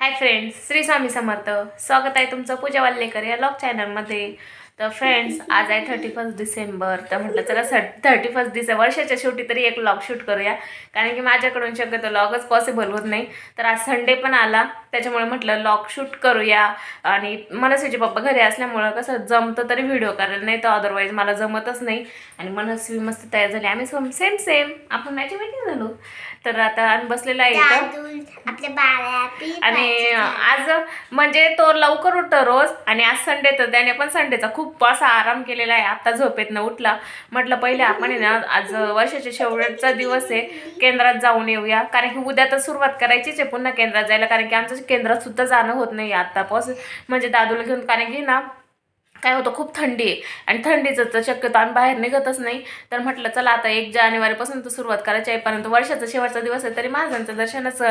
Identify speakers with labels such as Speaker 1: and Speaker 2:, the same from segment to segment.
Speaker 1: Hi friends Shri Swami Samarth. स्वागत आहे तुमचं पूजा वाल्लेकर या लॉग चॅनलमध्ये तर फ्रेंड्स आज आहे थर्टी फर्स्ट डिसेंबर. तर म्हटलं चला थर्टी फर्स्ट डिसेंबर वर्षाच्या शेवटी तरी एक लॉग शूट करूया. कारण की माझ्याकडून शक्यतो लॉगच पॉसिबल होत नाही. तर आज संडे पण आला. त्याच्यामुळे म्हटलं लॉग शूट करूया. आणि मनस्वीचे पप्पा घरी असल्यामुळं कसं जमतं तरी व्हिडिओ करायला नाही तर अदरवाईज मला जमतच नाही. आणि मनस्वी मस्त तयार झाली. आम्ही सेम सेम आपण मॅची मीटिंग झालो. तर आता आम्ही बसलेला आहे आणि आज म्हणजे तो लवकर उठतो रोज. आणि आज संडे तर त्याने पण संडेचा खूप खूप असा आराम केलेला आहे. आता झोपेतनं उठला. म्हटलं पहिले आपण आहे ना आज वर्षाच्या शेवटचा दिवस आहे. केंद्रात जाऊन येऊया. कारण की उद्या तर सुरुवात करायचीच आहे. पुन्हा केंद्रात जायला. कारण की आमचं केंद्रात सुद्धा जाणं होत नाही आता म्हणजे दादूला घेऊन. कारण की ना काय होतं खूप थंडी आहे. आणि थंडीचं तर शक्यतो आम्ही बाहेर निघतच नाही. तर म्हटलं चला आता एक जानेवारीपासून तर सुरुवात करायची आहे परंतु वर्षाचा शेवटचा दिवस आहे तरी महाराजांचं दर्शनच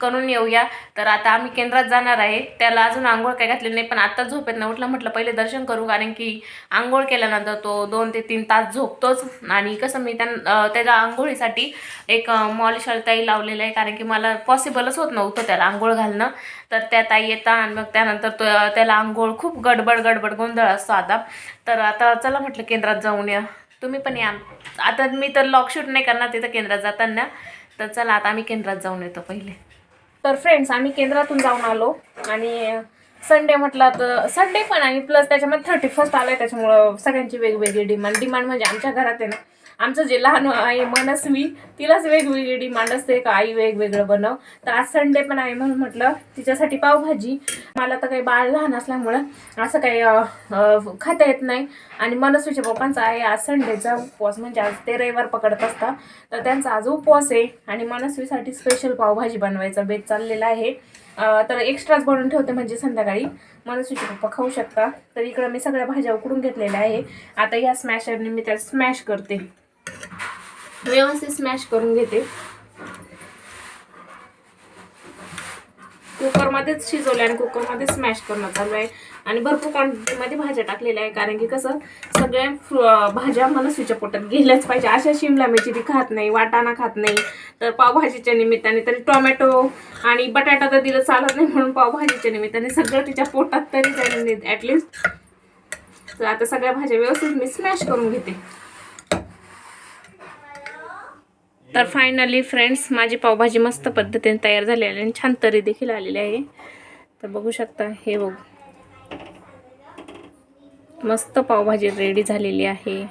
Speaker 1: करून येऊया. तर आता आम्ही केंद्रात जाणार आहे. त्याला अजून आंघोळ काय घातली नाही पण आत्ताच झोपेत न उठलं म्हटलं पहिले दर्शन करू कारण की आंघोळ केल्यानंतर तो दोन ते तीन तास झोपतोच. आणि कसं मी त्यां त्याच्या आंघोळीसाठी एक मॉल ताई लावलेलं आहे कारण की मला पॉसिबलच होत नव्हतं त्याला आंघोळ घालणं. तर त्या ताई येतात आणि मग त्यानंतर तो त्याला आंघोळ खूप गडबड गडबड गोंधळ असतो आता. तर आता चला म्हटलं केंद्रात जाऊन या. तुम्ही पण या. आता मी तर लॉक शूट नाही करणार तिथं केंद्रात जाताना. तर चला आता आम्ही केंद्रात जाऊन येतो पहिले. तर फ्रेंड्स आम्ही केंद्रातून जाऊन आलो. आणि संडे म्हटलं तर संडे पण आणि प्लस त्याच्यामध्ये थर्टी फर्स्ट आलं आहे त्याच्यामुळं सगळ्यांची वेगवेगळी डिमांड डिमांड म्हणजे आमच्या घरात आहे ना आमचं जे लहान आहे मनस्वी तिलाच वेगवेगळी डिमांड असते का आई वेगवेगळं बनव. तर आज संडे पण आहे म्हणून म्हटलं तिच्यासाठी पावभाजी. मला तर काही बाळ लहान असल्यामुळं असं काही खाता येत नाही. आणि मनस्वीच्या पप्पांचा आहे आज संडेचा उपवास म्हणजे आज ते रविवार पकडत असतात. तर त्यांचा आज उपवास आहे. आणि मनस्वीसाठी स्पेशल पावभाजी बनवायचा बेत चाललेला आहे. तर एक्स्ट्राच बनवून ठेवते म्हणजे संध्याकाळी. मनस्वीचे पप्पा खाऊ शकता तर इकडं मी सगळ्या भाज्या उकडून घेतलेल्या आहे. आता या स्मॅशरने मी त्या स्मॅश करते. व्यवस्थित स्मॅश करून घेते. कुकरमध्येच शिजवले आणि कुकरमध्ये स्मॅश करणं चालू आहे. आणि भरपूर क्वांटिटीमध्ये भाज्या टाकलेल्या आहे कारण की कसं सगळ्या भाज्या मनस्वीच्या पोटात गेल्याच पाहिजे. अशा शिमला मिरची ती खात नाही वाटाणा खात नाही. तर पावभाजीच्या निमित्ताने तरी टोमॅटो आणि बटाटा तर दिलं चालत नाही म्हणून पावभाजीच्या निमित्ताने सगळं तिच्या पोटात तरी जाईल ॲटलिस्ट तर आता सगळ्या भाज्या व्यवस्थित मी स्मॅश करून घेते. तर फायनली फ्रेंड्स माझी पावभाजी मस्त पद्धतीने तयार झालेली आहे आणि छान तरी देखील आलेली आहे. तर बघू शकता हे बघ. मस्त पावभाजी रेडी झालेली आहे.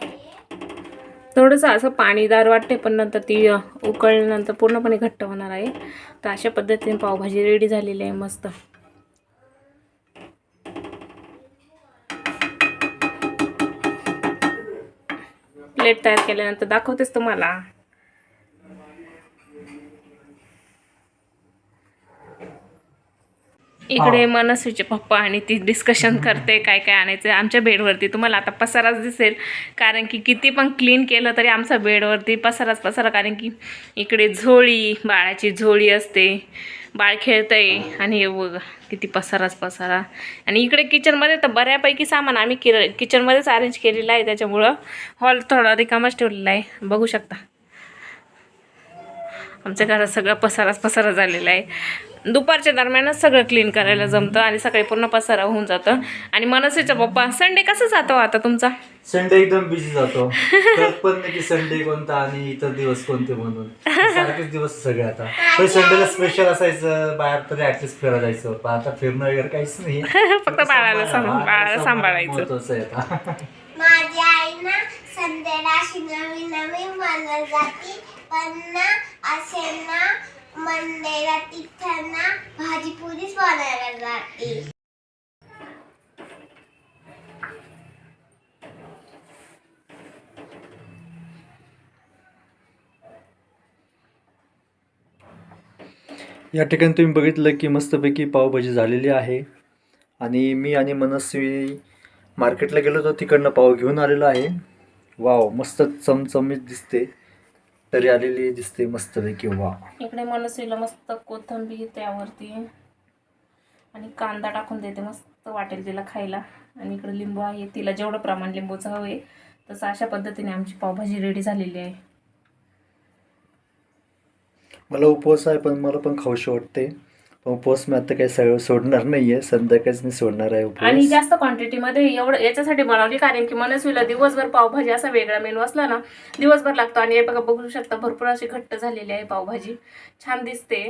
Speaker 1: थोडंसं असं पाणीदार वाटते पण नंतर ती उकळल्यानंतर पूर्णपणे घट्ट होणार आहे. तर अशा पद्धतीने पावभाजी रेडी झालेली आहे मस्त. प्लेट तयार केल्यानंतर दाखवतेच तुम्हाला. इकडे मनस्वीचे पप्पा आणि ती डिस्कशन करते काय काय आणायचं आमच्या बेडवरती. तुम्हाला आता पसाराच दिसेल कारण की किती पण क्लीन केलं तरी आमचा बेडवरती पसाराच पसारा कारण की इकडे झोळी बाळाची झोळी असते. बाळ खेळतंय आणि हे बघ किती पसाराच पसारा. आणि इकडे किचनमध्ये तर बऱ्यापैकी सामान आम्ही किर किचनमध्येच अरेंज केलेलं आहे त्याच्यामुळं हॉल थोडा रिकामाच ठेवलेला आहे. बघू शकता. आमच्या घरात सगळा पसाराच पसारा झालेला आहे. दुपारच्या दरम्यानच सगळं क्लीन करायला जमतं आणि सकाळी पूर्ण पसारा होऊन जातं. आणि मनसेचा पप्पा संडे कसं जातो आता तुमचा?
Speaker 2: संडे एकदम बिझी जातो. कळत पण नाही की संडे कोणता आणि इतर दिवस कोणते म्हणून. सारखेच दिवस सगळे आता. पण संडेला स्पेशल असायचं बाहेर तरी ऍटलीस्ट फिरायला जायचं. पण आता फिरणं वगैरे काहीच नाही.
Speaker 1: फक्त बाळाला सांभाळ- बाळाला सांभाळायचं.
Speaker 2: महत्वाचं आहे आता.
Speaker 3: माझी आई ना संध्याला अशी नवीन नवीन बनवत जाते. पण ना असे ना मंडेला तिथं भाजीपुरीच बनायला जाते.
Speaker 2: या ठिकाणी तुम्ही बघितलं की मस्तपैकी पावभाजी झालेली आहे. आणि मी आणि मनस्वी मार्केटला गेलो तर तिकडनं पाव घेऊन आलेलो आहे. वाव मस्त चमचमीत दिसते. तरी आलेली दिसते मस्तपैकी. वा
Speaker 1: इकडे मनस्वीला मस्त कोथंबीर त्यावरती आणि कांदा टाकून देते मस्त वाटेल तिला खायला. आणि इकडे लिंबू आहे तिला जेवढं प्रमाण लिंबूचं हवं आहे तसं अशा पद्धतीने आमची पावभाजी रेडी झालेली आहे.
Speaker 2: मला उपवास आहे पण मला पण खाऊशी वाटते. उपवास मी आता काही सगळं सोडणार नाहीये. संध्याकाळीच मी सोडणार आहे
Speaker 1: आणि
Speaker 2: उपवास
Speaker 1: जास्त क्वांटिटीमध्ये एवढं याच्यासाठी बनवली कारण की मनस्वीला दिवसभर पावभाजी असा वेगळा मेनू असला ना दिवसभर लागतो. आणि हे बघा बघू शकता भरपूर अशी घट्ट झालेली आहे पावभाजी. छान दिसते.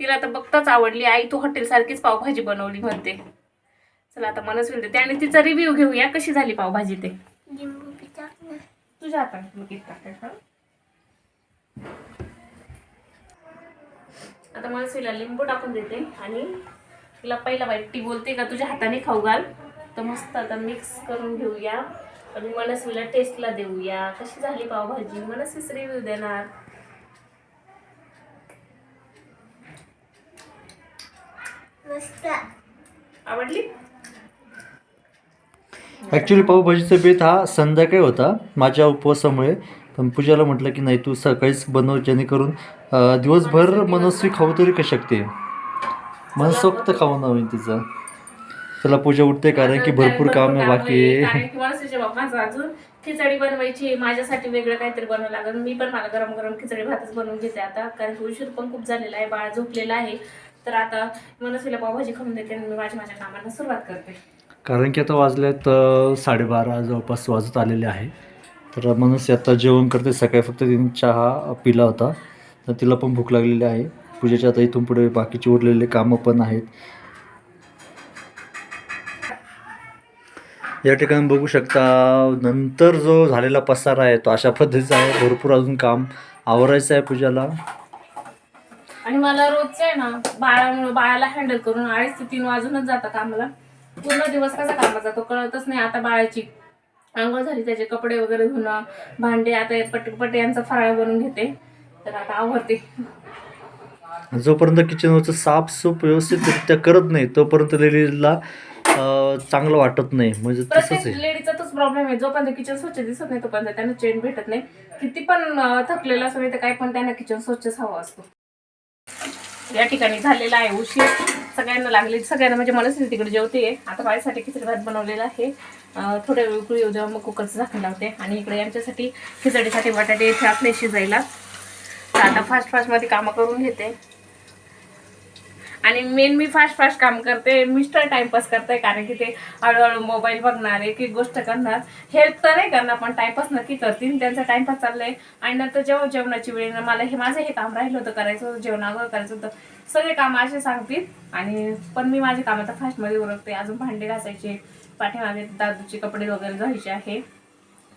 Speaker 1: तिला तर बघताच आवडली. आई तू हॉटेलसारखीच पावभाजी बनवली म्हणते. चला आता मनस्वी देते. आणि तिचा रिव्ह्यू घेऊया. कशी झाली पावभाजी ते?
Speaker 3: लिंबू
Speaker 1: तुझ्या हातात टाकायचं आता मनस्वीला लिंबू टाकून देते आणि तिला पहिला बाईट ती बोलते का तुझ्या हाताने खाऊ घाल. तर मस्त आता मिक्स करून घेऊया. आणि मनस्वीला टेस्टला देऊया. कशी झाली पावभाजी? मनस्वीच रिव्ह्यू देणार.
Speaker 3: मस्त.
Speaker 1: आवडली?
Speaker 2: ॲक्च्युली पावभाजीचा बेत हा संध्याकाळी होता माझ्या उपवासामुळे. पण पूजाला म्हटलं की नाही तू सकाळीच बनव जेणेकरून दिवसभर मनस्वी खाऊ तरी कशी शकते. मनसोक्त खाऊ नवीन तिचं. चला पूजा उठते कारण की भरपूर काम आहे बाकी.
Speaker 1: की बाप्पाचं अजून खिचडी बनवायची आहे. माझ्यासाठी वेगळं काहीतरी बनवावं लागेल. मी पण मला गरम गरम खिचडी भातच बनवून घेते आता कारण की उशीर पण खूप झालेला आहे बाळ झोपलेला आहे. तर आता मनस्वीला पावभाजी खाऊन देते आणि मी माझ्या माझ्या कामांना सुरुवात करते.
Speaker 2: कारण की आता वाजल्यात साडेबारा जवळपास वाजत आलेले आहे. तर मनस आता जेवण करते. सकाळी फक्त तिने चहा पिला होता. तर तिला पण भूक लागलेली आहे. पूजेच्या आता इथून पुढे बाकीचे उरलेले कामं पण आहेत. या ठिकाणी बघू शकता नंतर जो झालेला पसारा आहे तो अशा पद्धतीचा आहे. भरपूर अजून काम आवरायचं आहे पूजाला.
Speaker 1: आणि मला रोजचं आहे ना बाळामुळे बाळाला हँडल करून अडीच ते तीन वाजूनच जातात कामाला पूर्ण दिवस कसा कामात जातो कळतच नाही. आता बाळाची आंघोळ झाली त्याचे कपडे वगैरे धुणं भांडे आता पटपट यांचा फराळ बनवून घेते. तर आता आवडते
Speaker 2: जोपर्यंत किचनवरचं साफसूफ व्यवस्थितरित्या करत नाही तोपर्यंत लेडीजला चांगलं वाटत नाही. म्हणजे तसंच
Speaker 1: प्रत्येक
Speaker 2: आहे.
Speaker 1: लेडीचा तोच प्रॉब्लेम आहे. जोपर्यंत किचन स्वच्छ दिसत नाही तोपर्यंत त्यांना चेन भेटत नाही. किती पण थकलेलं असं तर काही पण त्यांना किचन स्वच्छच हवं असतो. या ठिकाणी झालेला आहे उशीर. सगळ्यांना लागले सगळ्यांना म्हणजे मला तिकडे जेवते आता माझ्यासाठी खिचडी भात बनवलेला आहे. थोड्या वेळ उकळी येऊ द्या मग कुकरचं झाकण लावते. आणि इकडे यांच्यासाठी खिचडीसाठी बटाटे ठेवले शिजायला. तर आता फास्ट फास्टमध्ये कामं करून घेते. आणि मेन मी फास्ट फास्ट काम करते मिस्टर टाइमपास करते कारण की ते हळूहळू मोबाईल बघणार एक एक गोष्ट करणार. हेल्प तर नाही करणार पण टाइमपास नक्की करतील. त्यांचा टाइमपास चाललाय. आणि नंतर जेव्हा जेवणाची वेळ येणार, मला हे माझं हे काम राहिलं होतं करायचं होतं जेवणावर करायचं होतं. सगळे कामं असे सांगतील. आणि पण मी माझे काम आता फास्टमध्ये उरकते. अजून भांडे घासायचे. पाठीमागे दादूचे कपडे वगैरे धुवायचे आहे.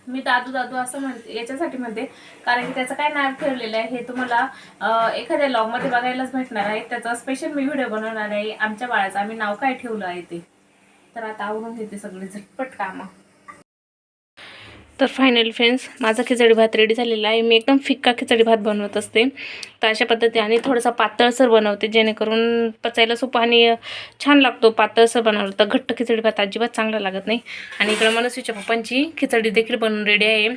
Speaker 1: मी दादू दादू असं म्हणते याच्यासाठी म्हणते. कारण की त्याचं काय नाव ठेवलेलं आहे हे तुम्हाला एखाद्या एखाद्या लॉगमध्ये बघायलाच भेटणार आहे. त्याचा स्पेशल मी व्हिडिओ बनवणार आहे. आमच्या बाळाचं आम्ही नाव काय ठेवलं आहे ते. तर आता आवडून घेते सगळे झटपट कामं. तर फायनल फ्रेंड्स माझा खिचडी भात रेडी झालेला आहे. मी एकदम फिक्का खिचडी भात बनवत असते. तर अशा पद्धतीने आणि थोडासा पातळसर बनवते जेणेकरून पचायला सोपं आणि छान लागतो पातळसर बनवलं तर. घट्ट खिचडी भात अजिबात चांगला लागत नाही. आणि इकडं मनस्वीच्या पप्पांची खिचडी देखील बनवून रेडी आहे.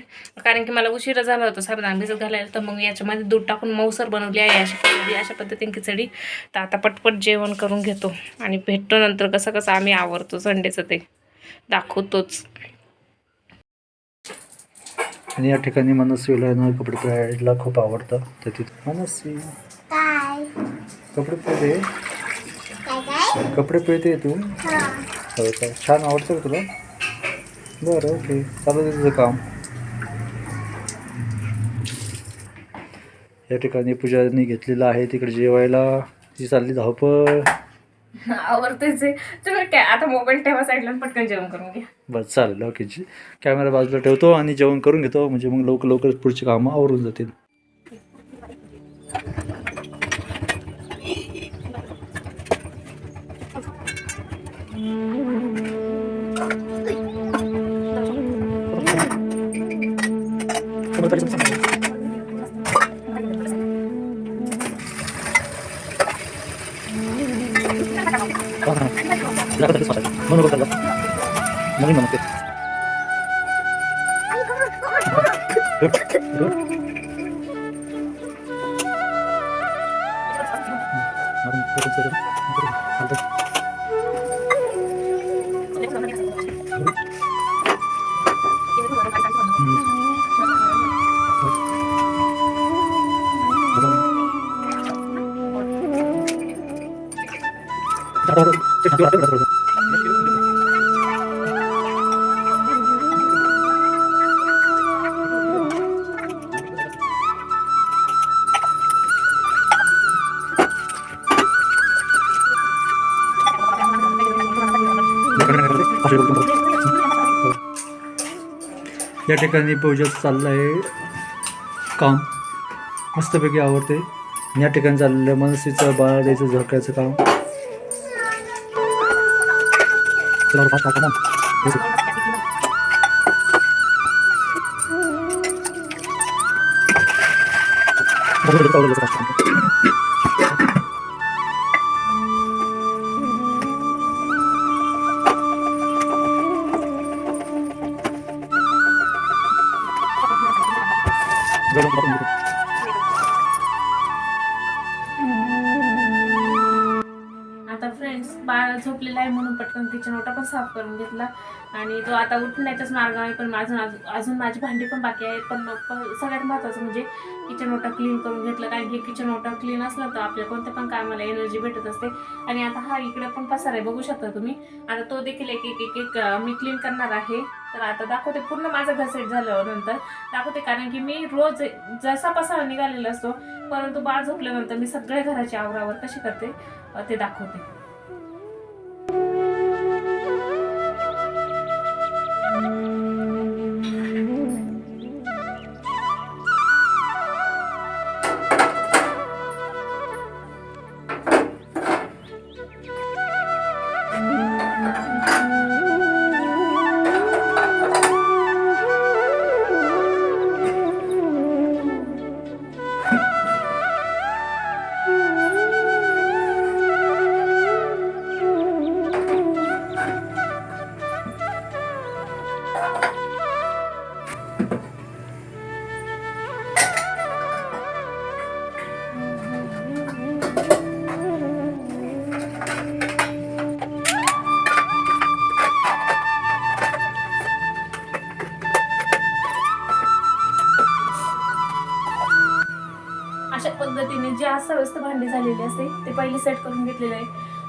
Speaker 1: कारण की मला उशिरा झाला होता साबुदाणा भिजत घालायला तर मग याच्यामध्ये दूध टाकून मऊसर बनवली आहे. अशा पद्धती अशा पद्धतीने खिचडी. तर आता पटपट जेवण करून घेतो. आणि भेटतो नंतर कसं कसं आम्ही आवरतो संडेचं ते. दाखवतोच.
Speaker 2: आणि या ठिकाणी मनस्वीला ना कपडे पिळायला खूप आवडतं तर तिथे मनस्वी. कपडे पिळते कपडे पिळते तू?
Speaker 3: हा.
Speaker 2: हो का? छान आवडतं तुला? बरं ओके. चालू दे तुझं काम. या ठिकाणी पूजाने घेतलेलं आहे. तिकडे जेवायला. ती चालली धावपळ.
Speaker 1: आवडतेच आहे तुम्ही काय आता मोबाईल ठेवा साईडला आणि पटकन जेवण करून घ्या.
Speaker 2: बस चालेल ओके जी. कॅमेरा बाजूला ठेवतो आणि जेवण करून घेतो म्हणजे मग लवकर लवकर पुढची कामं आवरून जातील. म्हणून या ठिकाणी पूजाचं चाललं आहे काम मस्तपैकी आवडते या ठिकाणी चाललेलं मनसीचं बाळा द्यायचं झोकायचं काम. चला बरं, fast टाका ना. बरोबर, चालू द्यायचं fast काम.
Speaker 1: किचन ओटा पण साफ करून घेतला. आणि तो आता उठण्याच्याच मार्गाने पण अजून अजून माझी भांडी पण बाकी आहेत. पण मग सगळ्यात महत्त्वाचं म्हणजे किचन ओटा क्लीन करून घेतलं. कारण की किचन ओटा क्लीन असला तर आपल्या कोणत्या पण कामाला एनर्जी भेटत असते. आणि आता हा इकडे पण पसार आहे. बघू शकता तुम्ही. आता तो देखील एक एक एक एक मी क्लीन करणार आहे. तर आता दाखवते पूर्ण माझं घर सेट झाल्यावर नंतर. दाखवते कारण की मी रोज जसा पसारा निघालेला असतो परंतु बाळ झोपल्यानंतर मी सगळ्या घराची आवरावर कशी करते ते दाखवते. भांडी झालेली असते ते पहिले सेट करून घेतलेलं आहे.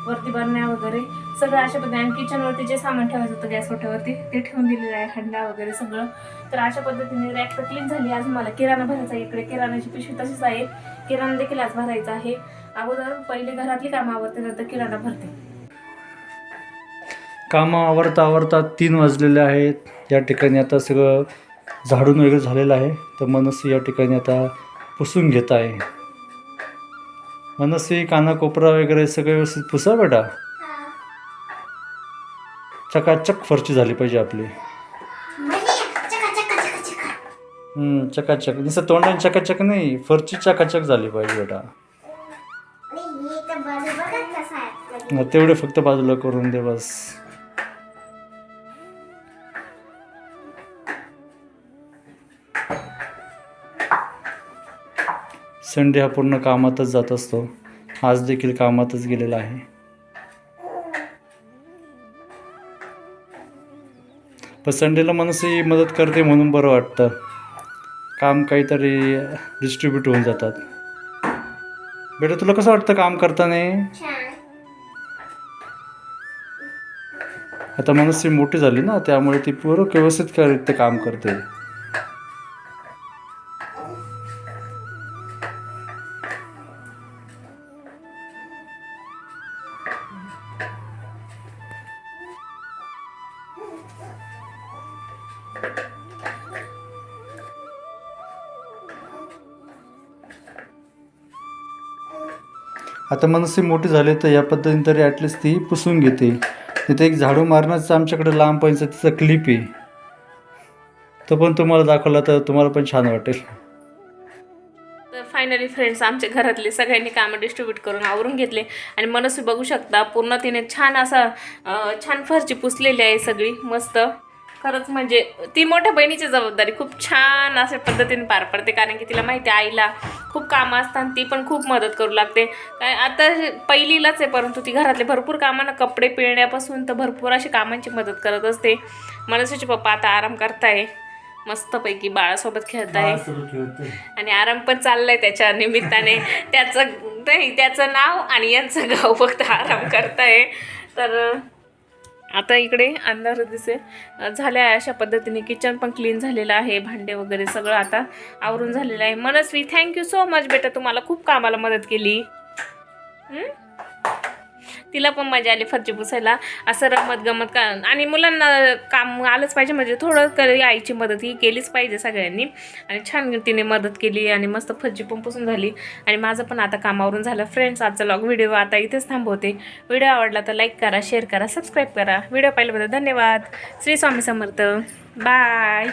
Speaker 1: वरती बरण्या वगैरे सगळं अशा पद्धतीने आणि किचनवरती जे सामान ठेवायचं होतं गॅस ओट्यावरती ते ठेवून दिलेलं आहे हंडा वगैरे सगळं. तर अशा पद्धतीने रॅक तर क्लीन झाली. आज मला किराणा भरायचा आहे इकडे. किराणाची पिशवी तशीच आहे. किराणा देखील आज भरायचा आहे. अगोदर पहिले घरातली कामं आवडते नंतर किराणा भरते.
Speaker 2: कामं आवरता आवरता तीन वाजलेले आहेत. या ठिकाणी आता सगळं झाडून वगैरे झालेलं आहे. तर मनस्वी या ठिकाणी आता पुसून घेत आहे. मनस्वी कानाकोपरा वगैरे सगळं व्यवस्थित पुसा बेटा. चकाचक फरची झाली पाहिजे आपली. चकाचक नुसतं तोंडाने चकाचक नाही फरची चकाचक झाली पाहिजे बेटा. तेवढे फक्त बाजूला करून दे बस. संडे हा पूर्ण कामातच जात असतो. आज देखील कामातच गेलेला आहे. पण संडेला माणूसही मदत करते म्हणून बरं वाटतं. काम काहीतरी डिस्ट्रीब्यूट होऊन जातात. बेटा तुला कसं वाटतं काम करताना? आता मनस्वी मोठी झाली ना त्यामुळे ती पूर्ण व्यवस्थित काम करते. आता मनसे मोठी झाले तर या पद्धतीने तरी ॲटलिस्ट ती पुसून घेते. तिथे एक झाडू मारण्याचं आमच्याकडे लांब पैसा तिचा क्लिप आहे. तो पण तुम्हाला दाखवला तर तुम्हाला पण छान वाटेल.
Speaker 1: तर फायनली फ्रेंड्स आमच्या घरातले सगळ्यांनी कामं डिस्ट्रीब्यूट करून आवरून घेतले. आणि मनस्वी बघू शकता पूर्ण तिने छान असा अं, छान फरची पुसलेली आहे सगळी मस्त. खरंच म्हणजे ती मोठ्या बहिणीची जबाबदारी खूप छान अशा पद्धतीने पार पडते कारण की तिला माहिती आहे आईला खूप कामं असतात ती पण खूप मदत करू लागते. काय आता पहिलीलाच आहे परंतु ती घरातले भरपूर कामांना कपडे पिळण्यापासून तर भरपूर अशी कामांची मदत करत असते. मनस्वीचे पप्पा आता आराम करताय. मस्तपैकी बाळासोबत खेळत आहे. आणि आराम पण चाललाय त्याच्या निमित्ताने. त्याचं नाही त्याचं नाव आणि यांचं गाव फक्त आराम करताय. तर आता इकडे अंधार दिसे झाल्या आहे अशा पद्धतीने. किचन पण क्लीन झालेलं आहे. भांडे वगैरे सगळं आता आवरून झालेलं आहे. मनस्वी थँक्यू सो मच बेटा तुम्हाला. खूप कामाला मदत केली. तिला पण मजा आली फरची पुसायला. असं रमत गमत का आणि मुलांना काम आलंच पाहिजे म्हणजे थोडं तरी आईची मदत ही केलीच पाहिजे सगळ्यांनी. आणि छान तिने मदत केली आणि मस्त फरची पण पुसून झाली. आणि माझं पण आता कामावरून झालं. फ्रेंड्स आजचा लॉग व्हिडिओ आता इथेच थांबवते. व्हिडिओ आवडला तर लाईक करा शेअर करा सबस्क्राईब करा. व्हिडिओ पाहिल्याबद्दल धन्यवाद. श्री स्वामी समर्थ. बाय